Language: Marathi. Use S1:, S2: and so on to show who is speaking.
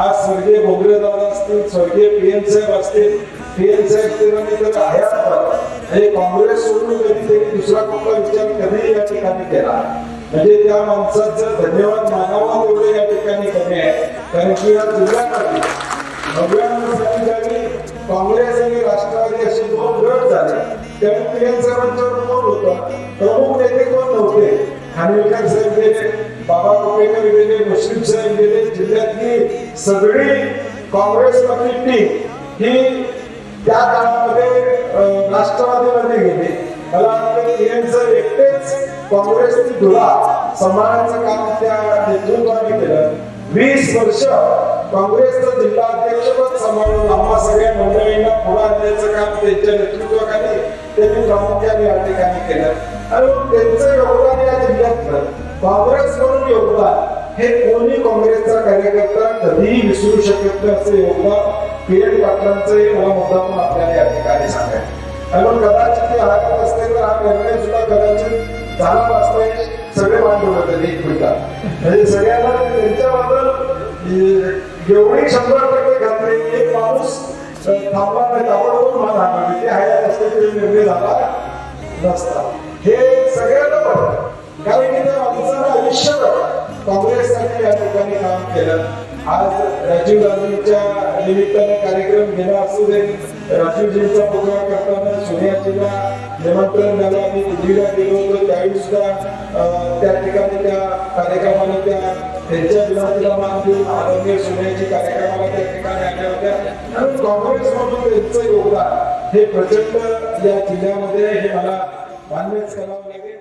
S1: आज स्वर्गीय भोगरेदादा असतील स्वर्गीय पीएम साहेब असतील पीएम साहेब साहेब तिरांनी तर हयात हे काँग्रेस सोडून कधी त्यांनी दुसरा कुठला विचार कधीही या ठिकाणी केला. म्हणजे त्या माणसाचं धन्यवाद मानावा तेवढे या ठिकाणी कमी आहे. कारण की या जिल्ह्यामध्ये नव्याण्णव साली ज्यावेळी काँग्रेस आणि राष्ट्रवादी असे दोन गट झाले त्यावेळी पीएम साहेबांच्यावर कोण होता? प्रमुख नेते कोण नव्हते? खानविलकर साहेब गेले बाबा कुपेकर गेले मुस्लिम साहेब गेले जिल्ह्यातली सगळी काँग्रेस टीम ही त्या काळामध्ये राष्ट्रवादीमध्ये गेली. मला वाटतं पीएम एकटेच काँग्रेसची धुरा सांभाळण्याचं काम त्या नेतृत्वाने केलं. वीस वर्ष काँग्रेसचं जिल्हा अध्यक्षपद सांभाळून आम्हा सगळ्या मंडळींना पुढे आणण्याचं काम त्यांच्या नेतृत्वाखाली त्यांनी प्रामुख्याने या ठिकाणी केलं. आणि त्यांचं योगदान या जिल्ह्यातलं काँग्रेस म्हणून योगदान. हे कोणी काँग्रेसचा कार्यकर्ता कधीही विसरू शकत नाही असं योगदान पी एन पाटलांचं मला मुद्दा पण आपल्याला या ठिकाणी सांगायचं आणि मग कदाचित ते हरकत असते तर हा निर्णय सुद्धा कदाचित झाला नसता सगळे मांडून होते एक मिनिटात. म्हणजे सगळ्यांना त्यांच्याबद्दल एवढी शंभर टक्के घातली एक माणूस अं, थांबला नाही ताबडतोब मान हाणली. ते आहे असते तरी निर्णय झाला नसता. हे कारण की त्या माणसानं आयुष्यभर काँग्रेससाठी या ठिकाणी काम केलं. आज राजीव गांधींच्या निमित्ताने कार्यक्रम घेणं असू दे राजीवजींचा पुतळा करताना सोनियाजीला निमंत्रण द्यायला मी दिल्लीला गेलो होतो. त्यावेळी सुद्धा त्या ठिकाणी त्या कार्यक्रमाला त्या त्यांच्या विनंतीला मान देऊन आरोग्य सोन्याची कार्यक्रमाला त्या ठिकाणी आल्या होत्या. आणि काँग्रेस म्हणून त्यांचं योगदान हे प्रचंड या जिल्ह्यामध्ये हे मला मान्यच करावं लागेल.